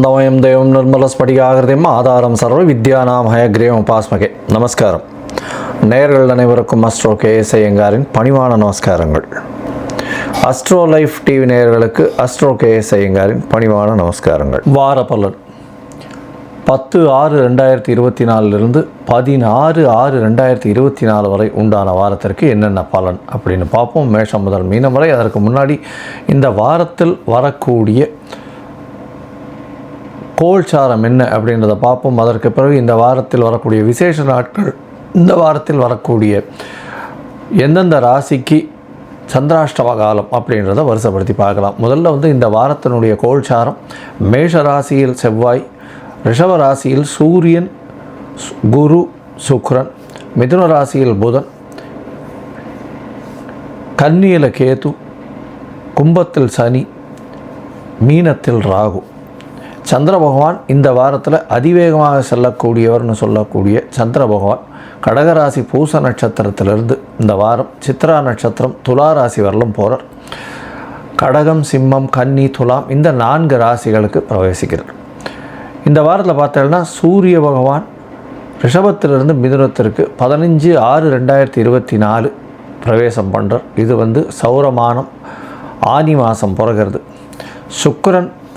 ఆనందమయం దేవం నిర్మల ஸ்படிகாகிருதியும் ஆதாரம் சர்வ வித்யானாம் ஹயக்ரீவம் உபாஸ்மகே நமஸ்காரம் நேயர்கள் அனைவருக்கும் அஸ்ட்ரோ கே எஸ் பணிவான நமஸ்காரங்கள் அஸ்ட்ரோ லைஃப் டிவி நேயர்களுக்கு அஸ்ட்ரோ கே எஸ் பணிவான நமஸ்காரங்கள் வார பலன் பத்து ஆறு ரெண்டாயிரத்தி இருபத்தி நாலுலேருந்து பதினாறு ஆறு ரெண்டாயிரத்தி இருபத்தி நாலு வரை உண்டான வாரத்திற்கு என்னென்ன பலன் அப்படின்னு பார்ப்போம். மேஷம் முதல் மீனம் வரை அதற்கு முன்னாடி இந்த வாரத்தில் வரக்கூடிய கோல்சாரம் என்ன அப்படின்றத பார்ப்போம். அதற்கு பிறகு இந்த வாரத்தில் வரக்கூடிய விசேஷ நாட்கள் இந்த வாரத்தில் வரக்கூடிய எந்தெந்த ராசிக்கு சந்திராஷ்டம காலம் அப்படின்றத வருஷப்படுத்தி பார்க்கலாம். முதல்ல வந்து இந்த வாரத்தினுடைய கோல்சாரம் மேஷ ராசியில் செவ்வாய் ரிஷப ராசியில் சூரியன் குரு சுக்ரன் மிதுன ராசியில் புதன் கன்னியில் கேது கும்பத்தில் சனி மீனத்தில் ராகு. சந்திர பகவான் இந்த வாரத்தில் அதிவேகமாக செல்லக்கூடியவர்னு சொல்லக்கூடிய சந்திர பகவான் கடகராசி பூச நட்சத்திரத்திலிருந்து இந்த வாரம் சித்ரா நட்சத்திரம் துலா ராசி வரலும் போகிறார் கடகம் சிம்மம் கன்னி துலாம் இந்த நான்கு ராசிகளுக்கு பிரவேசிக்கிறார். இந்த வாரத்தில் பார்த்தோம்னா சூரிய பகவான் ரிஷபத்திலிருந்து மிதுனத்திற்கு பதினஞ்சு ஆறு ரெண்டாயிரத்தி இருபத்தி நாலு பிரவேசம் பண்ணுறார் இது வந்து சௌரமானம் ஆனி மாதம் பிறகிறது. சுக்கரன்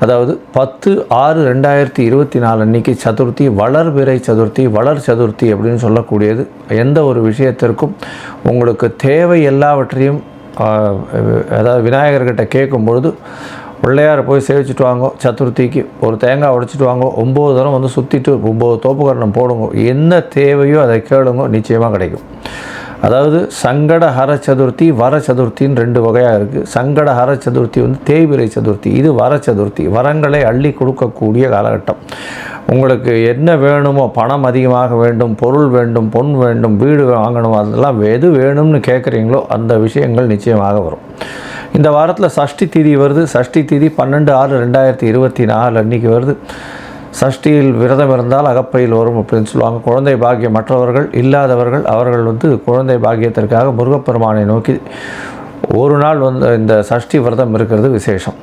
அதாவது பத்து ஆறு ரெண்டாயிரத்தி இருபத்தி நாலு அன்னைக்கு சதுர்த்தி வளர்பிறை சதுர்த்தி வளர் சதுர்த்தி அப்படின்னு சொல்லக்கூடியது எந்த ஒரு விஷயத்திற்கும் உங்களுக்கு தேவை எல்லாவற்றையும் அதாவது விநாயகர்கிட்ட கேட்கும் பொழுது பிள்ளையாரை போய் சேவிச்சுட்டு வாங்கோ சதுர்த்திக்கு ஒரு தேங்காய் உடைச்சிட்டு வாங்கோ ஒம்பது தரம் வந்து சுற்றிட்டு ஒம்பது தோப்புக்கரணம் போடுங்க என்ன தேவையோ அதை கேளுங்க நிச்சயமாக கிடைக்கும். அதாவது சங்கட ஹர சதுர்த்தி வர சதுர்த்தின்னு ரெண்டு வகையாக இருக்குது சங்கட ஹர சதுர்த்தி வந்து தேய்பிரை சதுர்த்தி. இது வர சதுர்த்தி. வரங்களை அள்ளி கொடுக்கக்கூடிய காலகட்டம். உங்களுக்கு என்ன வேணுமோ பணம் அதிகமாக வேண்டும் பொருள் வேண்டும் பொன் வேண்டும் வீடு வாங்கணும் அதெல்லாம் எது வேணும்னு கேட்குறீங்களோ அந்த விஷயங்கள் நிச்சயமாக வரும். இந்த வாரத்தில் சஷ்டி திதி வருது. சஷ்டி திதி பன்னெண்டு ஆறு ரெண்டாயிரத்தி இருபத்தி நாலு அன்னைக்கு வருது. சஷ்டியில் விரதம் இருந்தால் அகப்பையில் வரும் அப்படின்னு சொல்லுவாங்க. குழந்தை பாக்கியம் மற்றவர்கள் இல்லாதவர்கள் அவர்கள் வந்து குழந்தை பாக்கியத்திற்காக முருகப்பெருமானை நோக்கி ஒரு நாள் வந்து இந்த சஷ்டி விரதம் இருக்கிறது விசேஷம்.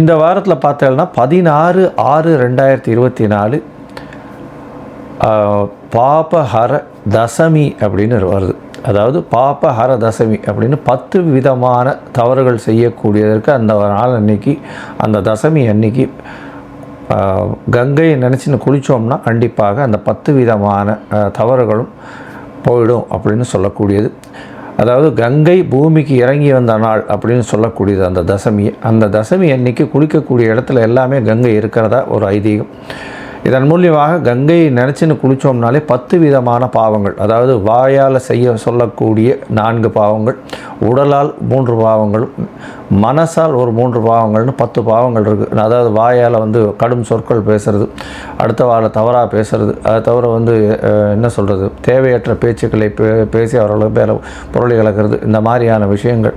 இந்த வாரத்தில் பார்த்தேன்னா பதினாறு ஆறு ரெண்டாயிரத்தி இருபத்தி நாலு பாபஹர தசமி அப்படின்னு வருது. அதாவது பாபஹர தசமி அப்படின்னு பத்து விதமான தவறுகள் செய்யக்கூடியதற்கு அந்த நாள் அன்னைக்கு அந்த தசமி அன்னைக்கு கங்கையை நினச்சின்னு குளித்தோம்னா கண்டிப்பாக அந்த பத்து விதமான தவறுகளும் போயிடும் அப்படின்னு சொல்லக்கூடியது. அதாவது கங்கை பூமிக்கு இறங்கி வந்த நாள் அப்படின்னு சொல்லக்கூடியது அந்த தசமியை அந்த தசமி அன்னைக்கு குளிக்கக்கூடிய இடத்துல எல்லாமே கங்கை இருக்கிறதா ஒரு ஐதீகம். இதன் மூலியமாக கங்கையை நினச்சின்னு குளித்தோம்னாலே பத்து விதமான பாவங்கள். அதாவது வாயால் செய்ய சொல்லக்கூடிய நான்கு பாவங்கள் உடலால் மூன்று பாவங்களும் மனசால் ஒரு மூன்று பாவங்கள்னு பத்து பாவங்கள் இருக்குது அதாவது வாயால் வந்து கடும் சொற்கள் பேசுறது அடுத்த வார தவறாக பேசுறது. அதை தவிர வந்து என்ன சொல்கிறது தேவையற்ற பேச்சுக்களை பே பேசி அவர்களுக்கு பேர பொருளை கலக்கிறது இந்த மாதிரியான விஷயங்கள்.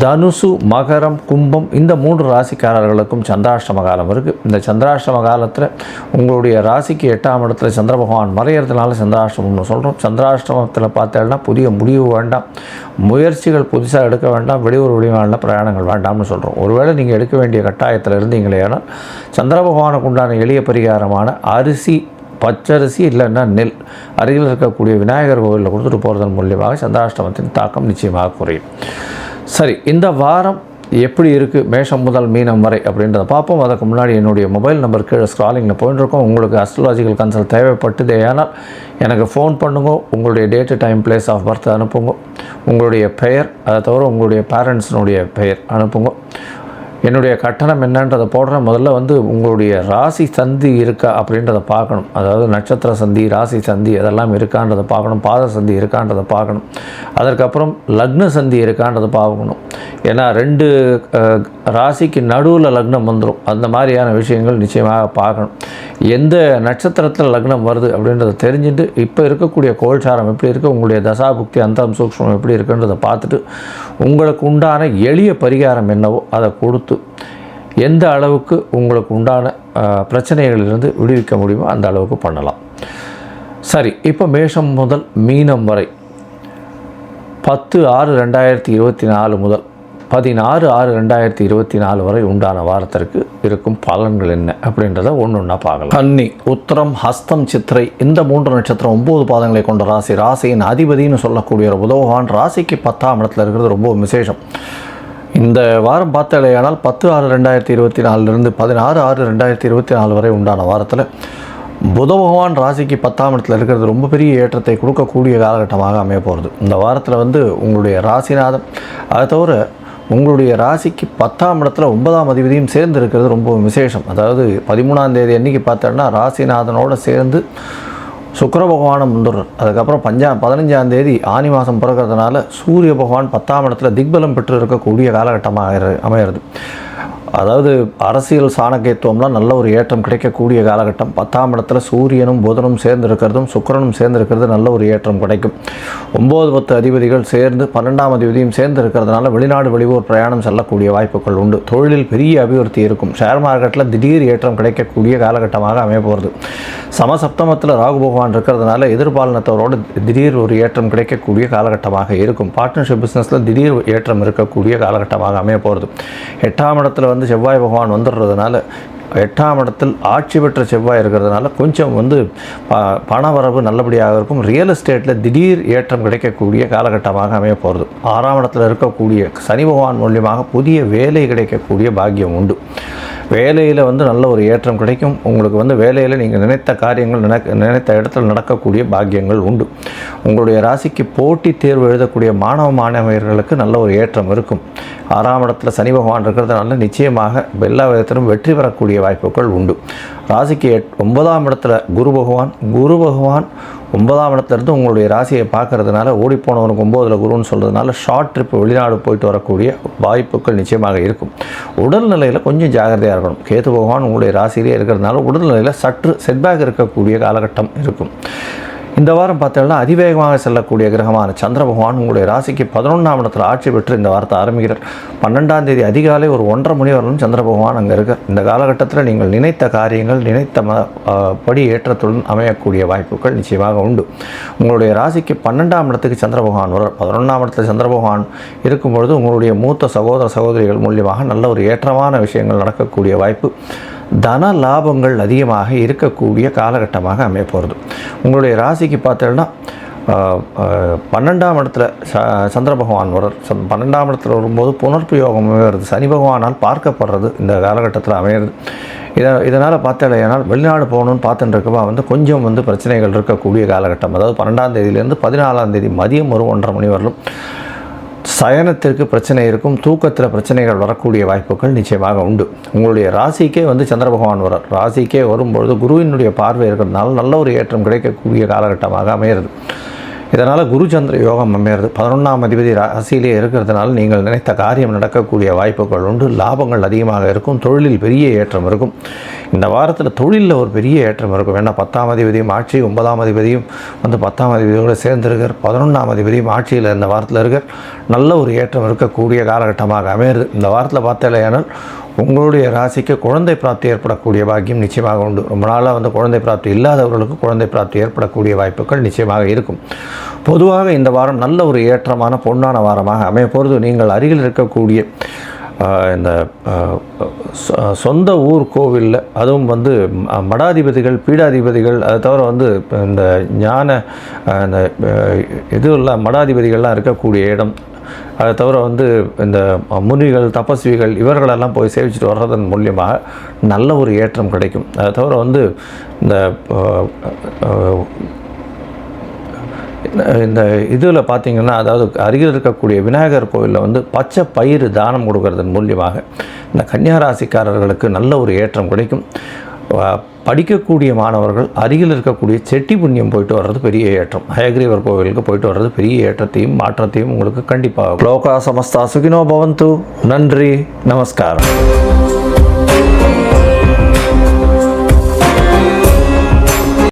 தனுசு மகரம் கும்பம் இந்த மூன்று ராசிக்காரர்களுக்கும் சந்திராஷ்டம காலம் இருக்குது இந்த சந்திராஷ்டம காலத்தில் உங்களுடைய ராசிக்கு எட்டாம் இடத்துல சந்திர பகவான் மறையிறதுனால சந்திராஷ்டமம்னு சொல்கிறோம் சந்திராஷ்டமத்தில் பார்த்தேன்னா புதிய முடிவு வேண்டாம். முயற்சிகள் புதுசாக எடுக்க வேண்டாம். வெளியூர் வெளிமாநில பிரயாணங்கள் வேண்டாம்னு சொல்கிறோம் ஒருவேளை நீங்கள் எடுக்க வேண்டிய கட்டாயத்தில் இருந்தீங்களே ஆனால் சந்திர பகவானுக்கு உண்டான எளிய பரிகாரமான அரிசி பச்சரிசி இல்லைன்னா நெல். அருகில் இருக்கக்கூடிய விநாயகர் கோவிலில் கொடுத்துட்டு போகிறதன் மூலியமாக சந்திராஷ்டமத்தின் தாக்கம் நிச்சயமாக குறையும். சரி இந்த வாரம் எப்படி இருக்குது மேஷம் முதல் மீனம் வரை அப்படின்றத பார்ப்போம். அதுக்கு முன்னாடி என்னுடைய மொபைல் நம்பர் கீழே ஸ்க்ராலிங்கில் போயிட்டுருக்கோம் உங்களுக்கு அஸ்ட்ராலஜிக்கல் கன்சல்ட் தேவைப்பட்டது ஆனால் எனக்கு ஃபோன் பண்ணுங்க. உங்களுடைய date time place of birth அனுப்புங்க. உங்களுடைய பெயர் அதை தவிர உங்களுடைய பேரண்ட்ஸினுடைய பெயர் அனுப்புங்க. என்னுடைய கட்டணம் என்னன்றதை போடுறேன் முதல்ல வந்து உங்களுடைய ராசி சந்தி இருக்கா அப்படின்றத பார்க்கணும். அதாவது நட்சத்திர சந்தி ராசி சந்தி அதெல்லாம் இருக்கான்றதை பார்க்கணும். பாத சந்தி இருக்கான்றதை பார்க்கணும். அதற்கப்புறம் லக்ன சந்தி இருக்கான்றதை பார்க்கணும். ஏன்னா ரெண்டு ராசிக்கு நடுவில் லக்னம் வந்துடும் அந்த மாதிரியான விஷயங்கள் நிச்சயமாக பார்க்கணும். எந்த நட்சத்திரத்தில் லக்னம் வருது அப்படின்றத தெரிஞ்சுட்டு இப்போ இருக்கக்கூடிய கோல்சாரம் எப்படி இருக்குது உங்களுடைய தசாபுக்தி அந்தரம் சூக்ஷ்மம் எப்படி இருக்குன்றதை பார்த்துட்டு உங்களுக்கு உண்டான எளிய பரிகாரம் என்னவோ அதை கொடுத்து எந்த அளவுக்கு உங்களுக்கு உண்டான பிரச்சனைகளிலிருந்து விடுவிக்க முடியுமோ அந்த அளவுக்கு பண்ணலாம். சரி இப்போ மேஷம் முதல் மீனம் வரை பத்து ஆறு ரெண்டாயிரத்தி இருபத்தி நாலு முதல் பதினாறு ஆறு ரெண்டாயிரத்தி இருபத்தி நாலு வரை உண்டான வாரத்திற்கு இருக்கும் பலன்கள் என்ன அப்படின்றத ஒன்று ஒன்றா பார்க்கலாம். கன்னி உத்திரம் ஹஸ்தம் சித்திரை இந்த மூன்று நட்சத்திரம் ஒம்பது பாதங்களை கொண்ட ராசி ராசியின் அதிபதினு சொல்லக்கூடிய ஒரு புதவான் ராசிக்கு பத்தாம் இடத்துல இருக்கிறது ரொம்ப விசேஷம். இந்த வாரம் பார்த்தாலேயானால் பத்து ஆறு ரெண்டாயிரத்தி இருபத்தி நாலுலேருந்து பதினாறு ஆறு ரெண்டாயிரத்தி இருபத்தி நாலு வரை உண்டான வாரத்தில் புத பகவான் ராசிக்கு பத்தாம் இடத்துல இருக்கிறது ரொம்ப பெரிய ஏற்றத்தை கொடுக்கக்கூடிய காலகட்டமாக அமைய போகிறது இந்த வாரத்தில் வந்து உங்களுடைய ராசிநாதம் அதை தவிர உங்களுடைய ராசிக்கு பத்தாம் இடத்துல ஒன்பதாம் அதிபதியும் சேர்ந்து இருக்கிறது ரொம்ப விசேஷம். அதாவது பதிமூணாம் தேதி அன்னைக்கு பார்த்தோன்னா ராசிநாதனோடு சேர்ந்து சுக்கர பகவானும் வந்துடுறார். அதுக்கப்புறம் பஞ்சா பதினஞ்சாம் தேதி ஆனி மாதம் பிறக்கிறதுனால சூரிய பகவான் பத்தாம் இடத்துல திக்பலம் பெற்று இருக்கக்கூடிய காலகட்டமாக அமையிறது அதாவது அரசியல் சாணக்கியத்துவம்லாம் நல்ல ஒரு ஏற்றம் கிடைக்கக்கூடிய காலகட்டம். பத்தாம் இடத்துல சூரியனும் புதனும் சேர்ந்து இருக்கிறதும் சுக்கிரனும் சேர்ந்து இருக்கிறது நல்ல ஒரு ஏற்றம் கிடைக்கும். ஒம்பது பத்து அதிபதிகள் சேர்ந்து பன்னெண்டாம் அதிபதியும் சேர்ந்து இருக்கிறதுனால வெளிநாடு வெளியூர் பிரயாணம் செல்லக்கூடிய வாய்ப்புகள் உண்டு. தொழிலில் பெரிய அபிவிருத்தி இருக்கும். ஷேர் மார்க்கெட்டில் திடீர் ஏற்றம் கிடைக்கக்கூடிய காலகட்டமாக அமைய போகிறது சமசப்தமத்தில் ராகு பகவான் இருக்கிறதுனால எதிர்பாலனத்தவரோடு திடீர் ஒரு ஏற்றம் கிடைக்கக்கூடிய காலகட்டமாக இருக்கும். பார்ட்னர்ஷிப் பிஸ்னஸில் திடீர் ஏற்றம் இருக்கக்கூடிய காலகட்டமாக அமைய போகிறது எட்டாம் இடத்துல வந்து செவ்வாய் பகவான் வந்துடுறதுனால எட்டாம் இடத்தில் ஆட்சி பெற்ற செவ்வாய் இருக்கிறதுனால கொஞ்சம் வந்து ப பண வரவு நல்லபடியாக இருக்கும். ரியல் எஸ்டேட்டில் திடீர் ஏற்றம் கிடைக்கக்கூடிய காலகட்டமாக அமைய போகிறது ஆறாம் இடத்துல இருக்கக்கூடிய சனி பகவான் மூலியமாக புதிய வேலை கிடைக்கக்கூடிய பாக்கியம் உண்டு. வேலையில் வந்து நல்ல ஒரு ஏற்றம் கிடைக்கும். உங்களுக்கு வந்து வேலையில் நீங்கள் நினைத்த காரியங்கள் நினைக்க நினைத்த இடத்துல நடக்கக்கூடிய பாக்கியங்கள் உண்டு. உங்களுடைய ராசிக்கு போட்டித் தேர்வு எழுதக்கூடிய மாணவ மாணவியர்களுக்கு நல்ல ஒரு ஏற்றம் இருக்கும். ஆறாம் இடத்துல சனி பகவான் இருக்கிறதுனால நிச்சயமாக எல்லா விதத்திலும் வெற்றி பெறக்கூடிய வாய்ப்புகள் உண்டு. ராசிக்கு எட் ஒன்பதாம் இடத்துல குரு பகவான் குரு பகவான் ஒன்பதாம் இடத்துலேருந்து உங்களுடைய ராசியை பார்க்கறதுனால ஓடிப்போனவனுக்கு ஒம்போதில் குருன்னு சொல்கிறதுனால ஷார்ட் ட்ரிப் வெளிநாடு போயிட்டு வரக்கூடிய வாய்ப்புகள் நிச்சயமாக இருக்கும். உடல்நிலையில் கொஞ்சம் ஜாகிரதையாக இருக்கணும். கேது பகவான் உங்களுடைய ராசியிலே இருக்கிறதுனால உடல்நிலையில் சற்று செட்பேக் இருக்கக்கூடிய காலகட்டம் இருக்கும். இந்த வாரம் பார்த்தோம்னா அதிவேகமாக செல்லக்கூடிய கிரகமான சந்திர பகவான் உங்களுடைய ராசிக்கு பதினொன்றாம் இடத்தில் ஆட்சி பெற்று இந்த வாரத்தை ஆரம்பிக்கிறார். பன்னெண்டாம் தேதி அதிகாலை ஒரு ஒன்றரை மணி வரலும் சந்திர பகவான் அங்கே இருக்கார். இந்த காலகட்டத்தில் நீங்கள் நினைத்த காரியங்கள் நினைத்த ம படி ஏற்றத்துடன் அமையக்கூடிய வாய்ப்புகள் நிச்சயமாக உண்டு. உங்களுடைய ராசிக்கு பன்னெண்டாம் இடத்துக்கு சந்திர பகவான் வர பதினொன்றாம் இடத்துல சந்திர பகவான் இருக்கும்பொழுது உங்களுடைய மூத்த சகோதர சகோதரிகள் மூலியமாக நல்ல ஒரு ஏற்றமான விஷயங்கள் நடக்கக்கூடிய வாய்ப்பு. தன லாபங்கள் அதிகமாக இருக்கக்கூடிய காலகட்டமாக அமைய போகிறது உங்களுடைய ராசிக்கு பார்த்தீங்கன்னா பன்னெண்டாம் இடத்துல ச சந்திர பகவான் வர பன்னெண்டாம் இடத்துல வரும்போது புனர்ப்பு யோகம் வருது. சனி பகவானால் பார்க்கப்படுறது இந்த காலகட்டத்தில் அமையிறது. இதை இதனால் பார்த்தாலேயானால் வெளிநாடு போகணும்னு பார்த்துட்டு இருக்கவா வந்து கொஞ்சம் வந்து பிரச்சனைகள் இருக்கக்கூடிய காலகட்டம். அதாவது பன்னெண்டாம் தேதியிலேருந்து பதினாலாம் தேதி மதியம் ஒரு ஒன்றரை மணி வரலும் சயனத்திற்கு பிரச்சனை இருக்கும் தூக்கத்தில் பிரச்சனைகள் வரக்கூடிய வாய்ப்புகள் நிச்சயமாக உண்டு. உங்களுடைய ராசிக்கே வந்து சந்திர பகவான் வரார் ராசிக்கே வரும்பொழுது குருவினுடைய பார்வை இருக்கிறதுனால நல்ல ஒரு ஏற்றம் கிடைக்கக்கூடிய காலகட்டமாக அமையிறது இதனால் குருச்சந்திர யோகம் அமையிறது. பதினொன்றாம் அதிபதி ராசியிலே இருக்கிறதுனால நீங்கள் நினைத்த காரியம் நடக்கக்கூடிய வாய்ப்புகள் உண்டு. லாபங்கள் அதிகமாக இருக்கும். தொழிலில் பெரிய ஏற்றம் இருக்கும். இந்த வாரத்தில் தொழிலில் ஒரு பெரிய ஏற்றம் இருக்கும். ஏன்னா பத்தாம் அதிபதியும் ஆட்சி ஒன்பதாம் அதிபதியும் வந்து பத்தாம் அதிபதியோடு சேர்ந்திருக்கார். பதினொன்றாம் அதிபதியும் ஆட்சியில் இந்த வாரத்தில் இருக்கார். நல்ல ஒரு ஏற்றம் இருக்கக்கூடிய காலகட்டமாக அமையிறது. இந்த வாரத்தில் பார்த்தாலேயானால் உங்களுடைய ராசிக்கு குழந்தை பிராப்தி ஏற்படக்கூடிய பாக்கியம் நிச்சயமாக உண்டு. ரொம்ப நாளாக வந்து குழந்தை பிராப்தி இல்லாதவர்களுக்கு குழந்தை பிராப்தி ஏற்படக்கூடிய வாய்ப்புகள் நிச்சயமாக இருக்கும். பொதுவாக இந்த வாரம் நல்ல ஒரு ஏற்றமான பொன்னான வாரமாக அமைய போகிறது நீங்கள் அருகில் இருக்கக்கூடிய இந்த சொந்த ஊர் கோவிலில் அதுவும் வந்து மடாதிபதிகள் பீடாதிபதிகள் அதை தவிர வந்து இந்த ஞான இந்த இது இதுவெல்லாம் மடாதிபதிகள்லாம் இருக்கக்கூடிய இடம் அதை தவிர வந்து இந்த முனிகள் தபஸ்விகள் இவர்களெல்லாம் போய் சேவிச்சுட்டு வர்றதன் மூலியமாக நல்ல ஒரு ஏற்றம் கிடைக்கும். அதை தவிர வந்து இந்த இந்த இதில் பார்த்திங்கன்னா அதாவது அருகில் இருக்கக்கூடிய விநாயகர் கோவிலில் வந்து பச்சை பயிறு தானம் கொடுக்கறதன் மூலியமாக இந்த கன்னியாராசிக்காரர்களுக்கு நல்ல ஒரு ஏற்றம் கிடைக்கும். படிக்கக்கூடிய மாணவர்கள் அருகில் இருக்கக்கூடிய செட்டி புண்ணியம் போயிட்டு வர்றது பெரிய ஏற்றம். ஹயக்ரீவர் கோவிலுக்கு போயிட்டு வர்றது பெரிய ஏற்றத்தையும் மாற்றத்தையும் உங்களுக்கு கண்டிப்பாக லோகா சமஸ்தா சுகினோ பவந்து. நன்றி நமஸ்காரம்.